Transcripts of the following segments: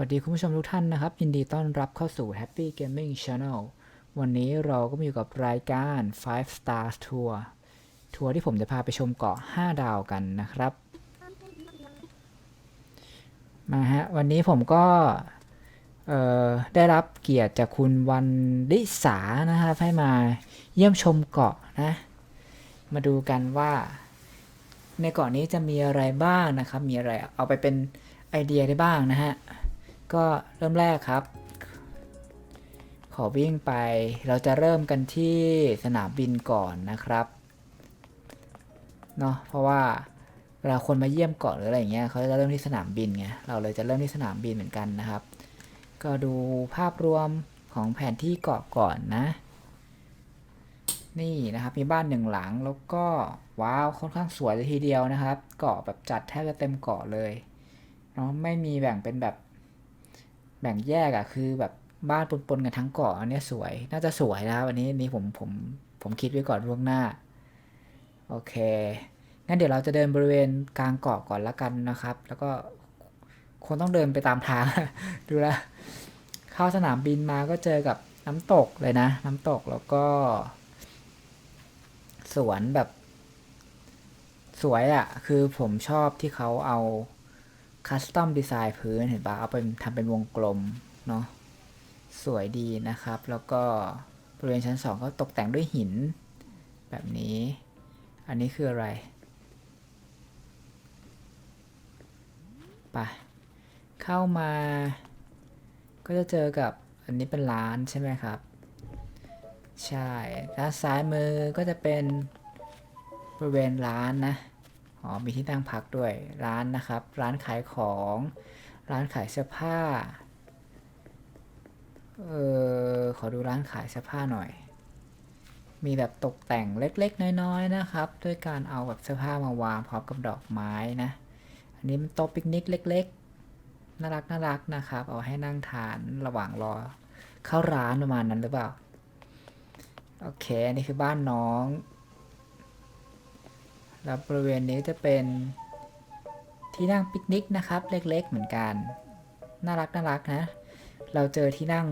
วัสดีคุณผู้ชมทุกท่านนะครับ ยินดีต้อนรับเข้าสู่ Happy Gaming Channel วันนี้เราก็มาอยู่กับรายการ5 Star Tour ทัวร์ที่ผมจะพาไปชมเกาะ 5 ดาวกันนะครับ มาฮะ วันนี้ผมก็ได้รับเกียรติจากคุณวันดิสานะครับ ให้มาเยี่ยมชมเกาะนะ มาดูกันว่า ในเกาะนี้จะมีอะไรบ้างนะครับ มีอะไรเอาไปเป็นไอเดียได้บ้างนะฮะ ก็เริ่มแรกครับ ขอวิ่งไป เราจะเริ่มกันที่สนามบินก่อนนะครับเนาะเพราะว่าเวลาคนมาเยี่ยมเกาะหรืออะไรอย่างเงี้ยเขาจะเริ่มที่สนามบินไงเราเลยจะเริ่มที่สนามบินเหมือนกันนะครับ ก็ดูภาพรวมของแผนที่เกาะก่อนนะ นี่นะครับมีบ้านหนึ่งหลังแล้วก็ว้าวค่อนข้างสวยเลยทีเดียวนะครับ เกาะแบบจัดแทบจะเต็มเกาะเลยเนาะไม่มีแบ่งเป็นแบบ แบ่งแยกอะคือแบบบ้านปนๆกันทั้งเกาะอันเนี้ยสวยน่าจะสวยนะครับอันนี้นี่ผมผมผมคิดไว้ก่อนล่วงหน้า โอเคงั้นเดี๋ยวเราจะเดินบริเวณกลางเกาะก่อนละกันนะครับ แล้วก็คงต้องเดินไปตามทาง ดูแลวเข้าสนามบินมาก็เจอกับน้ำตกเลยนะ น้ำตกแล้วก็ สวนแบบ สวยอะ่ะ คือผมชอบที่เขาเอา คัสตอมดีไซน์พื้นเห็นปะเอาเป็นทำเป็นวงกลมเนาะสวยดีนะครับ แล้วก็บริเวณชั้นสองก็ตกแต่งด้วยหิน แบบนี้ อันนี้คืออะไรไปเข้ามา ก็จะเจอกับอันนี้เป็นร้านใช่ไหมครับ ใช่ด้านซ้ายมือก็จะเป็นบริเวณร้านนะ อ๋อมีที่นั่งพักด้วยร้านนะครับ ร้านขายของ ร้านขายเสื้อผ้า เออขอดูร้านขายเสื้อผ้าหน่อย มีแบบตกแต่งเล็กๆ น้อยๆนะครับ ด้วยการเอาแบบเสื้อผ้ามาวางพร้อมกับดอกไม้นะ อันนี้มันโต๊ะปิกนิกเล็ก ๆ น่ารักน่ารักนะครับ เอาให้นั่งทานระหว่างรอ เข้าร้านประมาณนั้นหรือเปล่า โอเค อันนี้คือบ้านน้อง แล้วบริเวณนี้จะเป็นที่นั่งปิกนิกนะครับ เล็กๆเหมือนกัน น่ารักน่ารักนะ เราเจอที่นั่ง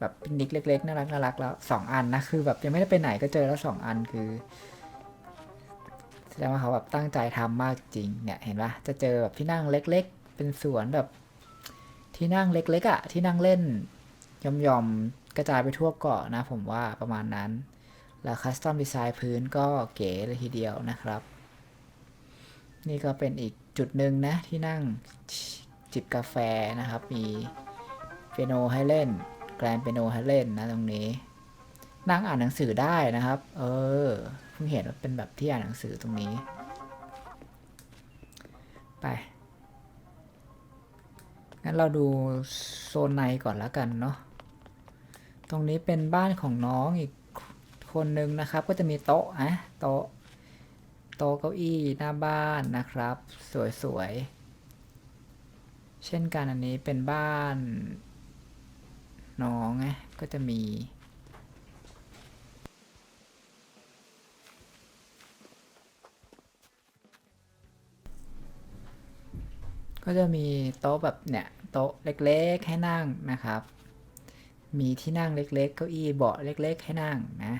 แบบปิกนิกเล็กๆน่ารักน่ารักแล้วสองอันนะคือแบบยังไม่ได้ไปไหนก็เจอแล้วสองอันคือแสดงว่าเขาแบบตั้งใจทำมากจริงเนี่ยเห็นปะจะเจอแบบที่นั่งเล็ก ๆ เป็นสวนแบบที่นั่งเล็กๆอะ่ะที่นั่งเล่นยอมๆกระจายไปทั่วเกาะนะ ผมว่าประมาณนั้น แล้วคัสตอมดีไซน์พื้นก็เก๋เลยทีเดียวนะครับ นี่ก็เป็นอีกจุดหนึ่งนะที่นั่งจิบกาแฟนะครับ มีเปียโนให้เล่น แกรนเปียโนให้เล่นนะตรงนี้ นั่งอ่านหนังสือได้นะครับ เออเพิ่งเห็นว่าเป็นแบบที่อ่านหนังสือตรงนี้ ไปงั้นเราดูโซนในก่อนแล้วกันเนาะตรงนี้เป็นบ้านของน้องอีกคนนึงนะครับ ก็จะมีโต๊ะนะโต๊ะ โต๊ะเก้าอี้หน้าบ้านนะครับ สวยๆ เช่นกันอันนี้เป็นบ้านน้องไงก็จะมีก็จะมีโต๊ะแบบเนี่ยโต๊ะเล็กๆให้นั่งนะครับ มีที่นั่งเล็กๆเก้าอี้เบาะเล็ก ๆ ให้นั่งนะ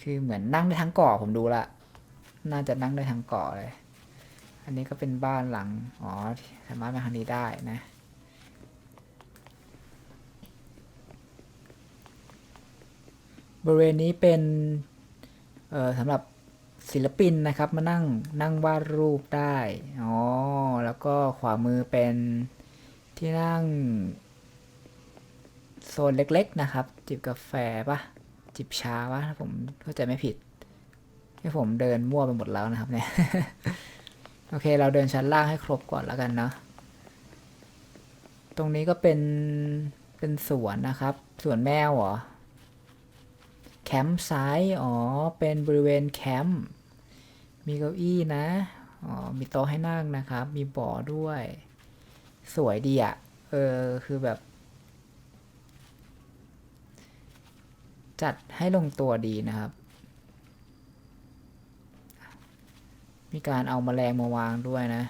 คือเหมือนนั่งได้ทั้งเกาะผมดูละ น่าจะนั่งได้ทั้งเกาะเลย อันนี้ก็เป็นบ้านหลัง อ๋อ สามารถมาทางนี้ได้นะ บริเวณนี้เป็น เอ่อสำหรับศิลปินนะครับ มานั่งนั่งวาดรูปได้ อ๋อ แล้วก็ขวามือเป็นที่นั่ง โซนเล็กๆนะครับ จิบกาแฟปะจิบชาปะถ้าผมเข้าใจไม่ผิด ให้ผมเดินมั่วไปหมดแล้วนะครับเนี่ย โอเค เราเดินชั้นล่างให้ครบก่อนแล้วกันเนาะ ตรงนี้ก็เป็น เป็นสวนนะครับ สวนแมวเหรอ แคมป์ไซต์อ๋อ เป็นบริเวณแคมป์ มีเก้าอี้นะ อ๋อ มีโต๊ะให้นั่งนะครับ มีบ่อด้วย สวยดีอะ่ะ เออ คือแบบ จัดให้ลงตัวดีนะครับ มีการเอามาแมลงมาวางด้วยนะ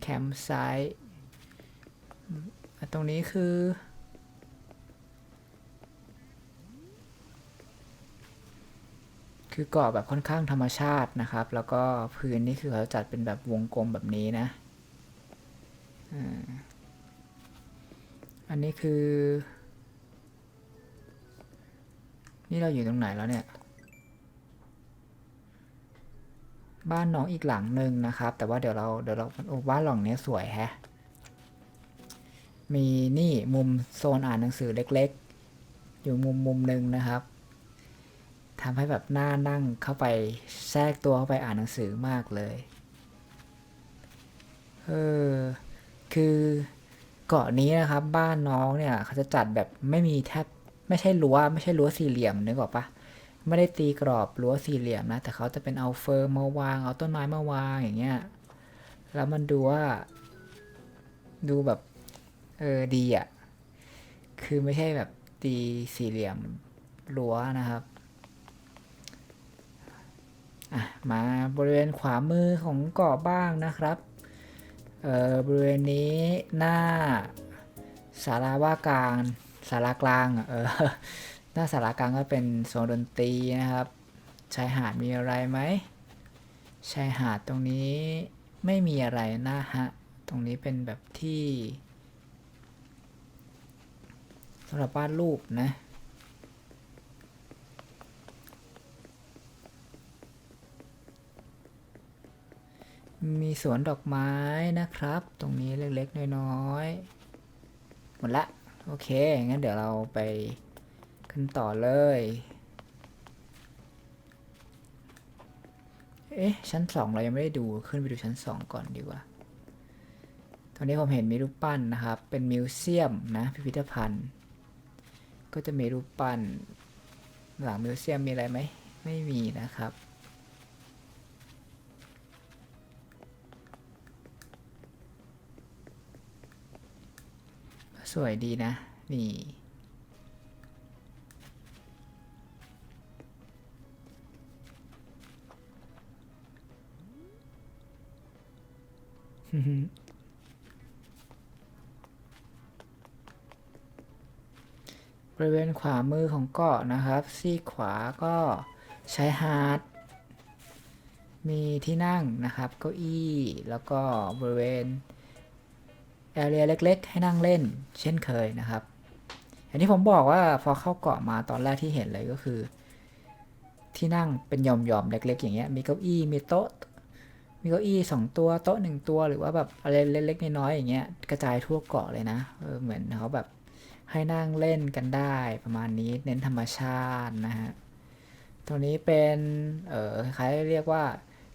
แคมป์ไซต์ตรงนี้คือ คือเกาะแบบค่อนข้างธรรมชาตินะครับ แล้วก็พื้นนี่คือเขาจัดเป็นแบบวงกลมแบบนี้นะอันนี้คือ นี่เราอยู่ตรงไหนแล้วเนี่ย บ้านน้องอีกหลังหนึ่งนะครับ แต่ว่าเดี๋ยวเราเดี๋ยวเราโอ้บ้านหลังนี้สวยแฮะ มีนี่มุมโซนอ่านหนังสือเล็กๆ อยู่มุมมุมหนึ่งนะครับทำให้แบบหน้านั่งเข้าไปแทรกตัวเข้าไปอ่านหนังสือมากเลย เออ คือเกาะนี้นะครับ บ้านน้องเนี่ย เขาจะจัดแบบไม่มีแทบ ไม่ใช่รั้วไม่ใช่รั้วสี่เหลี่ยมนึกออกปะไม่ได้ตีกรอบรั้วสี่เหลี่ยมนะ แต่เขาจะเป็นเอาเฟิร์มาวาง เอาต้นไม้มาวางอย่างเงี้ย แล้วมันดูว่า ดูแบบ เออดีอะ่ะ คือไม่ใช่แบบตีสี่เหลี่ยมรั้วนะครับอะมาบริเวณขวามือของเกาะบ้างนะครับ เออบริเวณนี้หน้าศาลาว่าการ ศาลากลางเออหน้าสารากลางก็เป็นโซนดนตรีนะครับชายหาดมีอะไรไหมชายหาดตรงนี้ไม่มีอะไรนะฮะตรงนี้เป็นแบบที่สำหรับวาดรูปนะมีสวนดอกไม้นะครับ ตรงนี้เล็กๆ น้อยๆ หมดละ โอเค งั้นเดี๋ยวเราไปขึ้นต่อเลย เอ๊ะ ชั้นสองเรายังไม่ได้ดูขึ้นไปดูชั้นสองก่อนดีกว่า ตอนนี้ผมเห็นมีรูปปั้นนะครับ เป็นมิวเซียมนะ พิพิธภัณฑ์ ก็จะมีรูปปั้น หลังมิวเซียมมีอะไรไหม ไม่มีนะครับ สวยดีนะ นี่ บริเวณขวามือของเกาะนะครับ ซีขวาก็ใช้ฮายหาดมีที่นั่งนะครับ เก้าอี้ แล้วก็บริเวณ แอเรียเล็กๆ ให้นั่งเล่น เช่นเคยนะครับ อย่างที่ผมบอกว่าพอเข้าเกาะมาตอนแรกที่เห็นเลยก็คือ ที่นั่งเป็นหย่อมๆเล็ก ๆ อย่างเงี้ยมีเก้าอี้มีโต๊ะ มีเก้าอี้สองตัวโต๊ะหนึ่งตัวหรือว่าแบบอะไรเล็กๆน้อยๆอย่างเงี้ยกระจายทั่วเกาะเลยนะเออเหมือนเขาแบบให้นั่งเล่นกันได้ประมาณนี้เน้นธรรมชาตินะฮะตัวนี้เป็นเออคล้ายเรียกว่า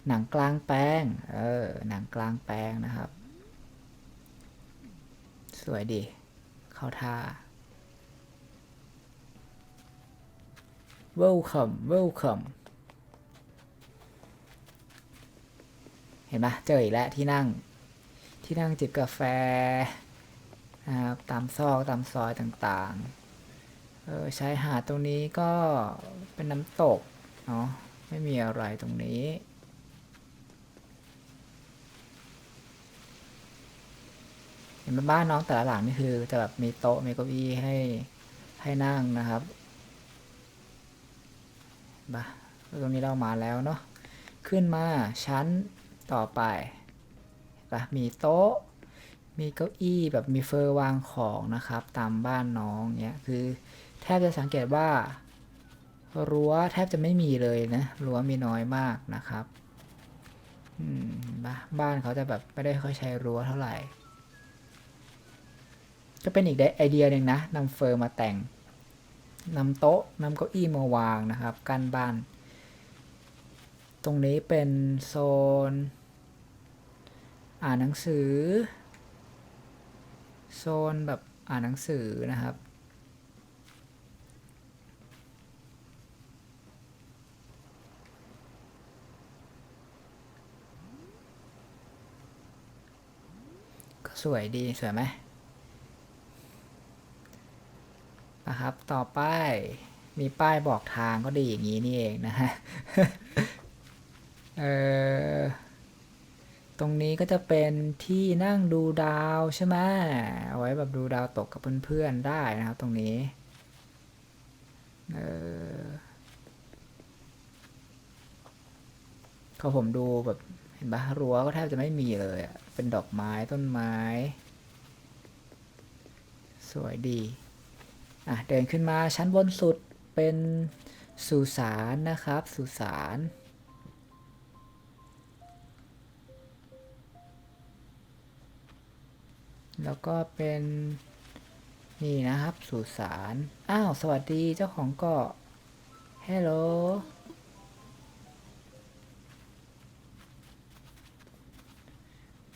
หนังกลางแปลงเออหนังกลางแปลงนะครับ วยดี เข้าท่า welcome welcome เห็นปะเจออีกแล้วที่นั่ง ที่นั่งจิบกาแฟนะครับตามซอกตามซอยต่างๆ เออชายหาดตรงนี้ก็เป็นน้ำตกเนาะไม่มีอะไรตรงนี้ ห็นบ้านน้องแต่ละหลังนี่คือ จะแบบมีโต๊ะมีเก้าอี้ให้ให้นั่งนะครับบ้าตรงนี้เรามาแล้วเนาะขึ้นมาชั้นต่อไปปะมีโต๊ะ มีเก้าอี้แบบมีเฟอร์วางของนะครับ ตามบ้านน้องเนี้ยคือแทบจะสังเกตว่ารั้วแทบจะไม่มีเลยนะรั้วมีน้อยมากนะครับ อืมบ้าบ้านเขาจะแบบไม่ได้ค่อยใช้รั้วเท่าไหร่ ก็เป็นอีกไอเดียหนึ่งนะนำเฟอร์มาแต่งนำโต๊ะนำเก้าอี้มาวางนะครับกันบ้าน ตรงนี้เป็นโซน อ่านหนังสือ โซนแบบอ่านหนังสือนะครับก็สวยดี สวยไหม นะครับ ต่อไปมีป้ายบอกทางก็ดีอย่างนี้นี่เองนะฮะเออตรงนี้ก็จะเป็นที่นั่งดูดาวใช่ไหมเอาไว้แบบดูดาวตกกับเพื่อนๆได้นะครับ ตรงนี้เออพอผมดูแบบเห็นปะรั้วก็แทบจะไม่มีเลยอะเป็นดอกไม้ต้นไม้ สวยดี อะเดินขึ้นมาชั้นบนสุดเป็นสุสานนะครับ สุสานแล้วก็เป็นนี่นะครับสุสานอ้าว สวัสดีเจ้าของเกาะฮัลโหล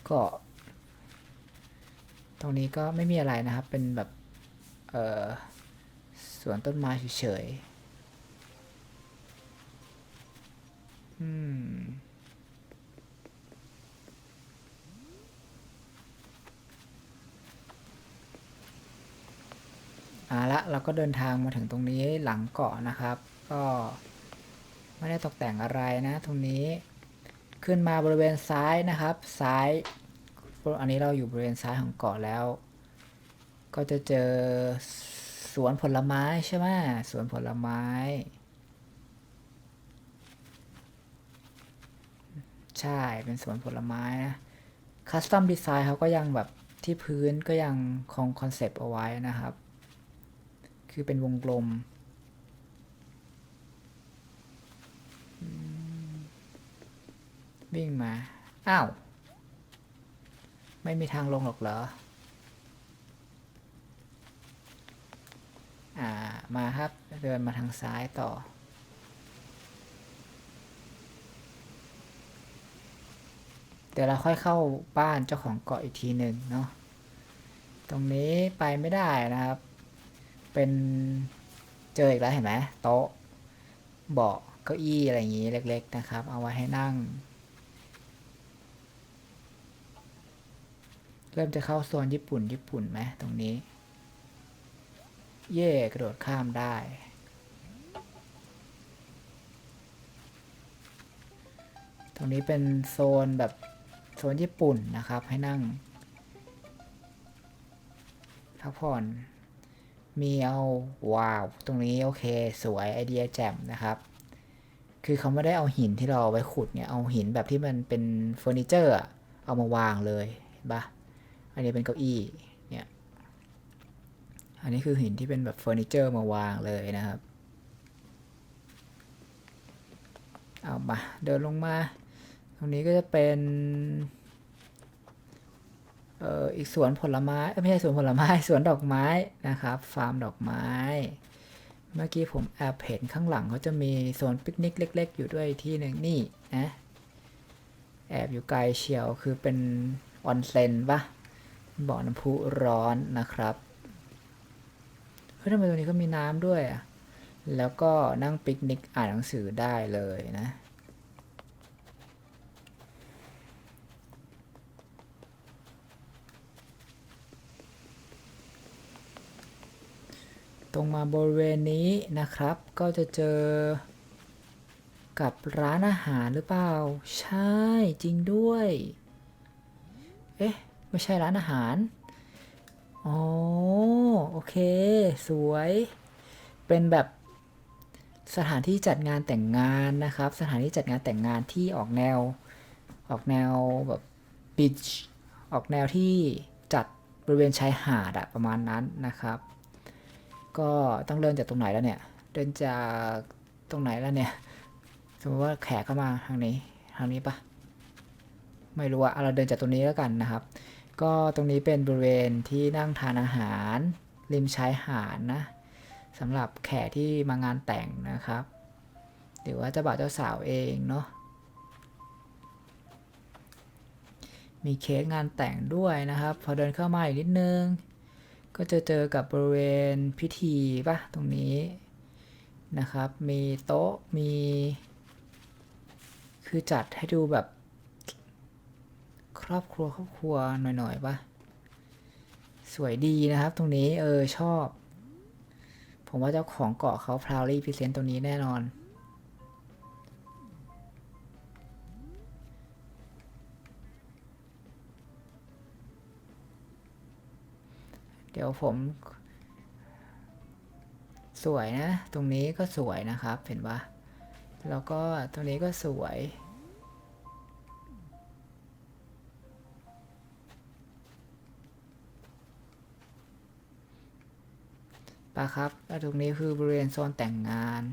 เกาะตรงนี้ก็ไม่มีอะไรนะครับ เป็นแบบ เอ่อ สวนต้นไม้เฉยๆอืมอ่าละเราก็เดินทางมาถึงตรงนี้หลังเกาะนะครับ ก็ไม่ได้ตกแต่งอะไรนะตรงนี้ขึ้นมาบริเวณซ้ายนะครับ ซ้าย อันนี้เราอยู่บริเวณซ้ายของเกาะแล้ว ก็จะเจอ สวนผลไม้ใช่ไหมสวนผลไม้ ใช่เป็นสวนผลไม้นะคัสตอมดีไซน์เขาก็ยังแบบที่พื้นก็ยังคงคอนเซปต์เอาไว้นะครับ คือเป็นวงกลมอืมวิ่งมา อ้าว ไม่มีทางลงหรอกเหรอ อ่ามาครับเดินมาทางซ้ายต่อ เดี๋ยวเราค่อยเข้าบ้านเจ้าของเกาะอีกทีหนึ่งเนาะตรงนี้ไปไม่ได้นะครับ เป็นเจออีกแล้วเห็นไหมโต๊ะเบาะเก้าอี้อะไรอย่างนี้เล็ก ๆ นะครับ เอาไว้ให้นั่ง เริ่มจะเข้าโซนญี่ปุ่นญี่ปุ่นไหมตรงนี้ เย่กระโดดข้ามได้ ตรงนี้เป็นโซนแบบโซนญี่ปุ่นนะครับให้นั่งพักผ่อน มีเอาว้าว ตรงนี้โอเค สวยไอเดียแจ่มนะครับ คือเขาไม่ได้เอาหินที่เราเอาไว้ขุดเนี่ย เอาหินแบบที่มันเป็นเฟอร์นิเจอร์เอามาวางเลยเห็นปะอันนี้เป็นเก้าอี้ อันนี้คือหินที่เป็นแบบเฟอร์นิเจอร์มาวางเลยนะครับ เอามาเดินลงมา ตรงนี้ก็จะเป็นเอ่ออีกสวนผลไม้ไม่ใช่สวนผลไม้สวนดอกไม้นะครับ ฟาร์มดอกไม้ เมื่อกี้ผมแอบเห็นข้างหลังเขาจะมีโซนปิกนิกเล็ก ๆ อยู่ด้วยที่หนึ่งนี่นะแอบอยู่ไกลเชียวคือเป็นออนเซ็นปะบ่อน้ำพุร้อนนะครับ ฮ้ยทำไมตรงนี้ก็มีน้ำด้วยอะ แล้วก็นั่งปิกนิกอ่านหนังสือได้เลยนะ ตรงมาบริเวณนี้นะครับ ก็จะเจอกับร้านอาหารหรือเปล่า ใช่จริงด้วย เอ๊ะ ไม่ใช่ร้านอาหาร อ๋อ โอเค สวย เป็นแบบสถานที่จัดงานแต่งงานนะครับ สถานที่จัดงานแต่งงานที่ออกแนว ออกแนวแบบบีชออกแนวที่จัดบริเวณชายหาดอะประมาณนั้นนะครับ ก็ต้องเริ่มจากตรงไหนแล้วเนี่ย เดินจากตรงไหนแล้วเนี่ย สมมติว่าแขกเข้ามาทางนี้ทางนี้ปะไม่รู้อะเราเดินจากตรงนี้แล้วกันนะครับ ก็ตรงนี้เป็นบริเวณที่นั่งทานอาหาร ริมชายหาดนะสำหรับแขกที่มางานแต่งนะครับ หรือว่าเจ้าบ่าวเจ้าสาวเองเนาะมีเค้กงานแต่งด้วยนะครับ พอเดินเข้ามาอีกนิดนึง ก็จะเจอกับบริเวณพิธีปะตรงนี้นะครับ มีโต๊ะมี คือจัดให้ดูแบบ ครอบครัวครอบครัวหน่อยๆปะ สวยดีนะครับ ตรงนี้เออชอบ ผมว่าเจ้าของเกาะเขาพาวลี่พิเศษตรงนี้แน่นอน เดี๋ยวผม สวยนะ ตรงนี้ก็สวยนะครับ เห็นปะแล้วก็ตรงนี้ก็สวย ปะครับ แล้วตรงนี้คือบริเวณโซนแต่งงาน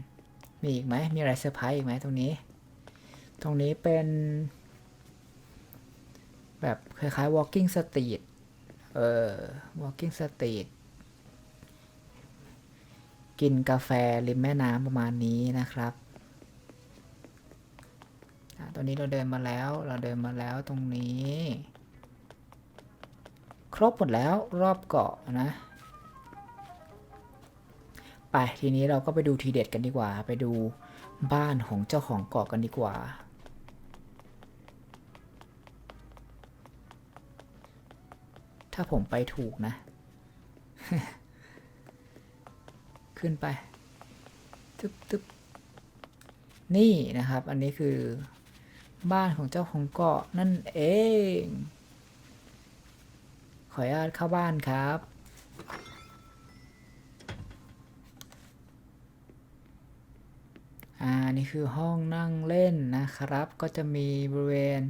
มีอีกไหม มีอะไรเซอร์ไพรส์อีกไหมตรงนี้ ตรงนี้เป็น แบบคล้ายๆ walking street เออ walking street กินกาแฟริมแม่น้ำประมาณนี้นะครับตรงนี้เราเดินมาแล้ว เราเดินมาแล้วตรงนี้ ครบหมดแล้วรอบเกาะนะ ไปทีนี้เราก็ไปดูทีเด็ดกันดีกว่า ไปดูบ้านของเจ้าของเกาะกันดีกว่า ถ้าผมไปถูกนะ ขึ้นไปตึ๊บตึ๊บนี่นะครับ อันนี้คือบ้านของเจ้าของเกาะนั่นเอง ขออนุญาตเข้าบ้านครับ อ่านี่คือห้องนั่งเล่นนะครับ ก็จะมีบริเวณ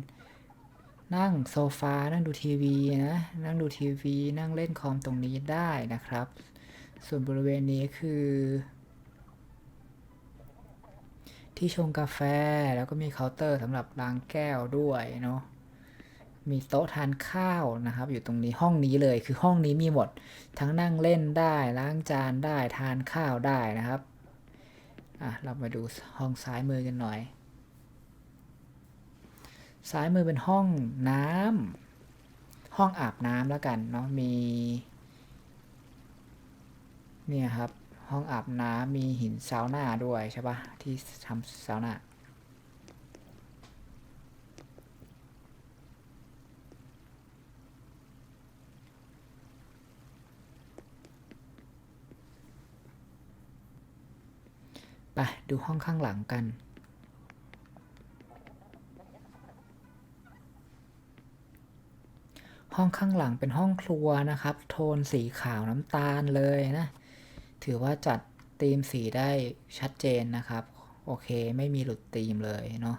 นั่งโซฟา นั่งดูทีวีนะ นั่งดูทีวี นั่งเล่นคอมตรงนี้ได้นะครับ ส่วนบริเวณนี้คือ ที่ชงกาแฟ แล้วก็มีเคาน์เตอร์สำหรับล้างแก้วด้วยเนาะ มีโต๊ะทานข้าวนะครับ อยู่ตรงนี้ห้องนี้เลย คือห้องนี้มีหมด ทั้งนั่งเล่นได้ ล้างจานได้ ทานข้าวได้นะครับ อะเรามาดูห้องซ้ายมือกันหน่อย ซ้ายมือเป็นห้องน้ำห้องอาบน้ำแล้วกันเนาะมีเนี่ยครับห้องอาบน้ำมีหินซาวน่าด้วยใช่ปะที่ทำซาวน่า ไปดูห้องข้างหลังกัน ห้องข้างหลังเป็นห้องครัวนะครับ โทนสีขาวน้ำตาลเลยนะ ถือว่าจัดธีมสีได้ชัดเจนนะครับ โอเคไม่มีหลุดธีมเลยเนาะ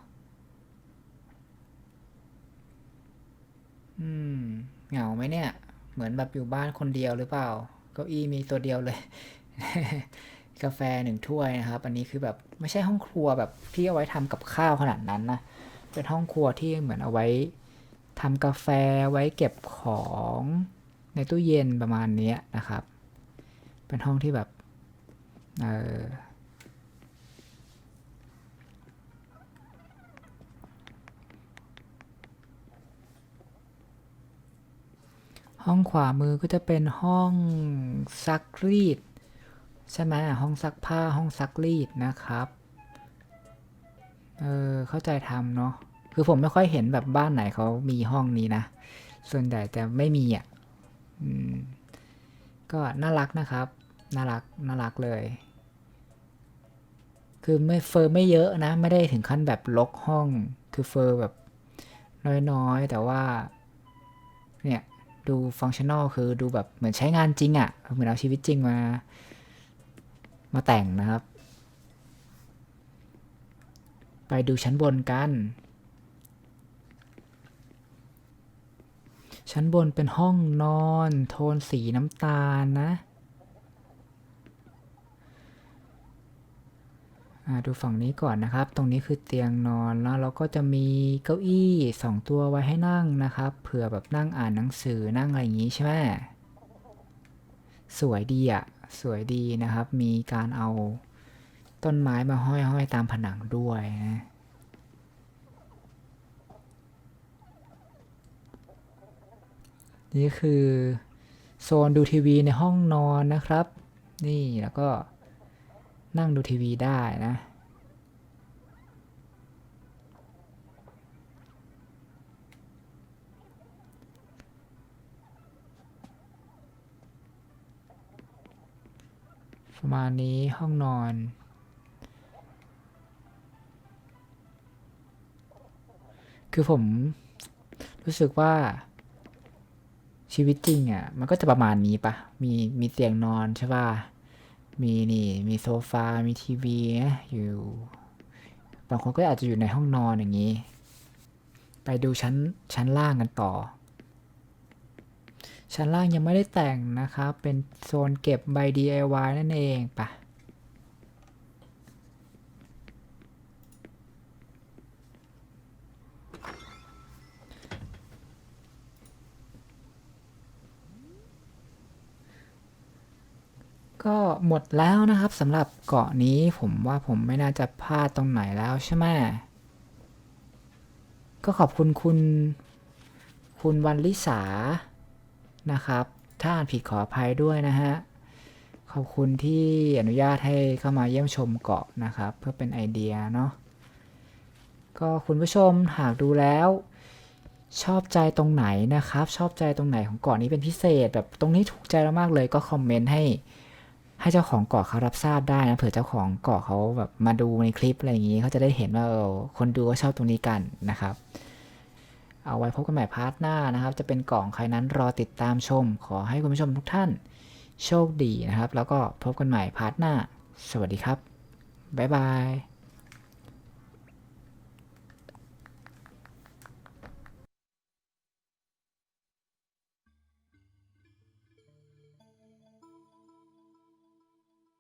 อืมเหงาไหมเนี่ย เหมือนแบบอยู่บ้านคนเดียวหรือเปล่า เก้าอี้มีตัวเดียวเลย กาแฟหนึ่งถ้วยนะครับ อันนี้คือแบบไม่ใช่ห้องครัวแบบที่เอาไว้ทำกับข้าวขนาดนั้นนะ เป็นห้องครัวที่เหมือนเอาไว้ทำกาแฟไว้เก็บของในตู้เย็นประมาณนี้นะครับ เป็นห้องที่แบบเออห้องขวามือก็จะเป็นห้องซักรีด ใช่ไหมห้องซักผ้าห้องซักรีดนะครับ เออเข้าใจทำเนาะคือผมไม่ค่อยเห็นแบบบ้านไหนเขามีห้องนี้นะ ส่วนใหญ่จะไม่มีอะอืมก็น่ารักนะครับ น่ารักน่ารักเลย คือไม่เฟอร์ไม่เยอะนะ ไม่ได้ถึงขั้นแบบลกห้อง คือเฟอร์แบบน้อยๆ แต่ว่า เนี่ย ดูฟังชั่นอลคือดูแบบเหมือนใช้งานจริงอะ่ะ เหมือนเอาชีวิตจริงมา มาแต่งนะครับ ไปดูชั้นบนกัน ชั้นบนเป็นห้องนอน โทนสีน้ำตาลนะดูฝั่งนี้ก่อนนะครับ ตรงนี้คือเตียงนอนแล้วเราก็จะมีเก้าอี้สองตัวไว้ให้นั่งนะครับ เผื่อแบบนั่งอ่านหนังสือนั่งอะไรอย่างนี้ใช่ไหม สวยดีอะ่ะ สวยดีนะครับ มีการเอาต้นไม้มาห้อยๆตามผนังด้วยนะนี่คือโซนดูทีวีในห้องนอนนะครับ นี่แล้วก็นั่งดูทีวีได้นะ ประมาณนี้ห้องนอน คือผมรู้สึกว่าชีวิตจริงอะ่ะ มันก็จะประมาณนี้ปะมีมีเตียงนอนใช่ป่ะ มีนี่ มีโซฟา มีทีวีนะอยู่ บางคนก็อาจจะอยู่ในห้องนอนอย่างนี้ ไปดูชั้นชั้นล่างกันต่อ ชั้นล่างยังไม่ได้แต่งนะครับ เป็นโซนเก็บใบ DIY นั่นเองปะก็หมดแล้วนะครับสำหรับเกาะนี้ผมว่าผมไม่น่าจะพลาดตรงไหนแล้วใช่ไหมก็ขอบคุณคุณ คุณวันลิสา นะครับ ถ้าอ่านผิดขออภัยด้วยนะฮะ ขอบคุณที่อนุญาตให้เข้ามาเยี่ยมชมเกาะนะครับ เพื่อเป็นไอเดียเนาะ ก็คุณผู้ชมหากดูแล้วชอบใจตรงไหนนะครับ ชอบใจตรงไหนของเกาะนี้เป็นพิเศษ แบบตรงนี้ถูกใจเรามากเลยก็คอมเมนต์ให้ ให้เจ้าของเกาะเขารับทราบได้นะเผื่อเจ้าของเกาะเขาแบบมาดูในคลิปอะไรอย่างนี้เขาจะได้เห็นว่าเออคนดูก็ชอบตรงนี้กันนะครับ เอาไว้พบกันใหม่พาร์ทหน้านะครับ จะเป็นกล่องใครนั้นรอติดตามชม ขอให้คุณผู้ชมทุกท่านโชคดีนะครับ แล้วก็พบกันใหม่พาร์ทหน้า สวัสดีครับ บ๊ายบาย